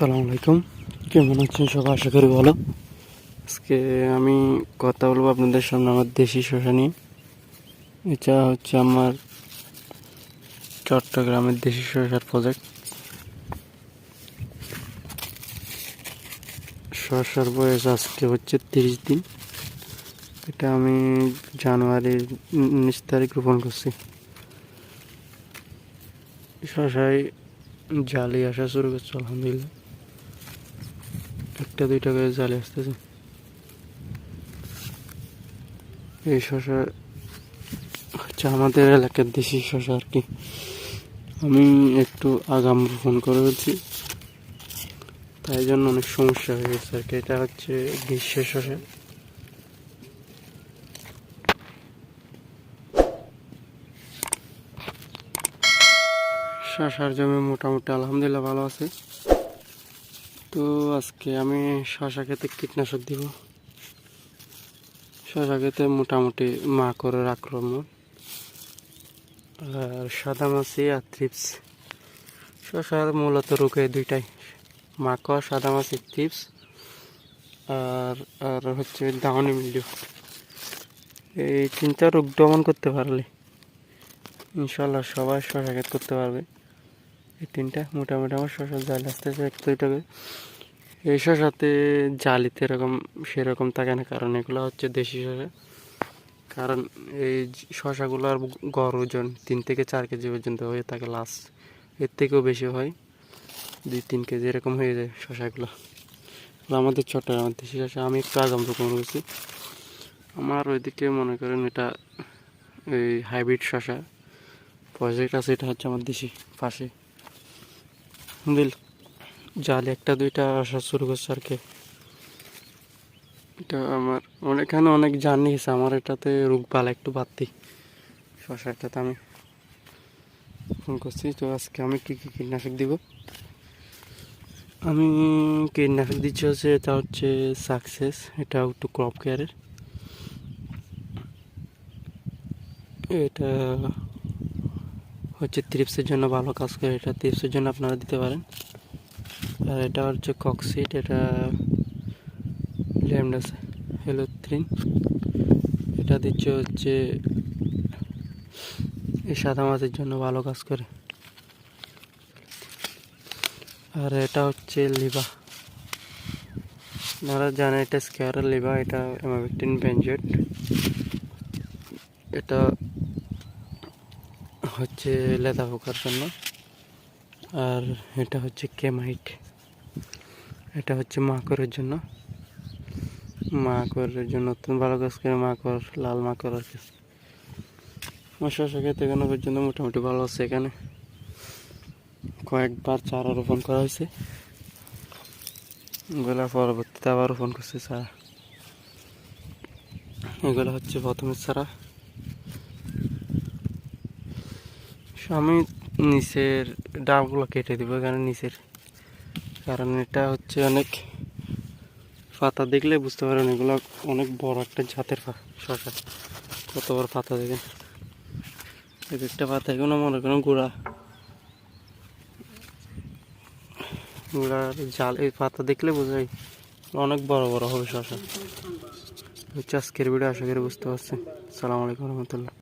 আসসালামু আলাইকুম। কেমন আছেন সবাই? আশা করি ভালো। আজকে আমি কথা বলব আপনাদের সামনে আমার দেশি শশা নিয়ে। এটা হচ্ছে আমার চট্টগ্রামের দেশি শশার প্রজেক্ট শশার বয়স আজকে হচ্ছে তিরিশ দিন। এটা আমি জানুয়ারির উনিশ তারিখ রোপণ করছি। শশায় জালি আসা শুরু করছে, আলহামদুলিল্লাহ। একটা, দুইটা করে জালি আসতেছে। এই শশা হচ্ছে আমাদের এলাকার দেশি শশা আর কি। আমি একটু আগাম রোপণ করে ফেলছি তাই জন্য অনেক সমস্যা হয়ে গেছে আর কি। এটা হচ্ছে গ্রীষ্মের শশা। শশার জমি মোটামুটি আলহামদুলিল্লাহ ভালো আছে। তো আজকে আমি শশা খেতে কীটনাশক দিব। শশা খেতে মোটামুটি মাকড়ের আক্রমণ আর সাদা মাছি আর থ্রিপস। শশার মূলত এই দুইটাই মাকড় সাদা মাছি থ্রিপস আর আর হচ্ছে দাউনি মিলিও এই তিনটা রোগ দমন করতে পারলে ইনশাল্লাহ সবাই শশা ক্ষেত করতে পারবে। এই তিনটা মোটামুটি আমার শশার জাল আসতেছে এক দুইটাকে এই শশাতে জালিতে এরকম সেরকম থাকে না, কারণ এগুলো হচ্ছে দেশি শশা। কারণ এই শশাগুলোর গড় ওজন তিন থেকে চার কেজি পর্যন্ত হয়ে থাকে লাস্ট এর থেকেও বেশি হয়, দুই তিন কেজি এরকম হয়ে যায় শশাগুলো। আমাদের চট্টগ্রামের দেশি শশা, আমি একটু আগাম রকম করেছি আমার ওইদিকে মনে করেন এটা এই হাইব্রিড শশা। প্রজেক্ট আছে, এটা হচ্ছে আমার দেশি পাশে। দিল জাল একটা, দুইটা আসা শুরু করছে আর কি। এটা আমার অনেকখানে অনেক জার্নি গেছে আমার এটাতে রোগপাল একটু বাড়তি। শশাটাতে আমি ফোন করছি, তো আজকে আমি কী কী কীটনাশক দিব? আমি কীটনাশক দিচ্ছি হচ্ছে, এটা হচ্ছে সাকসেস এটা একটু ক্রপ কেয়ারের এটা হচ্ছে ত্রিপসের জন্য ভালো কাজ করে, এটা ত্রিপসের জন্য আপনারা দিতে পারেন। আর এটা হচ্ছে কক্সিট, এটা ল্যামডাস হেলোথ্রিন এটা দিচ্ছে হচ্ছে এই সাদা মাছের জন্য ভালো কাজ করে। আর এটা হচ্ছে লিভা। আপনারা জানেন এটা স্কোয়ারের লিভা, এটা এমাভিকটিন বেঞ্জেট এটা হচ্ছে লেদা পোকার জন্য। আর এটা হচ্ছে কেমাইট। এটা হচ্ছে মাকড়ের জন্য। মাকড়ের জন্য অত্যন্ত ভালো কাজ করে মাকড়, লাল মাকড় আর কি। মশা খেতে এখনও পর্যন্ত মোটামুটি ভালো আছে এখানে। কয়েকবার চারা রোপণ করা হয়েছে। এগুলো পরবর্তীতে আবার রোপণ করছে চারা। এগুলো হচ্ছে প্রথমের চারা। আমি নিচের ডাবগুলো কেটে দিব এখানে নিচের, কারণ এটা হচ্ছে অনেক পাতা দেখলে বুঝতে পারেন এগুলো অনেক বড় একটা জাতের শশা কত বড় পাতা দেখেন। এক একটা পাতা এগুলো মনে করেন গুঁড়া। গুঁড়ার জাল, এই পাতা দেখলে বোঝাই অনেক বড় বড় হবে শশা হচ্ছে আজকের ভিডিও, আশা করি বুঝতে পারছেন। সালাম আলাইকুম রহমতুল্লাহ।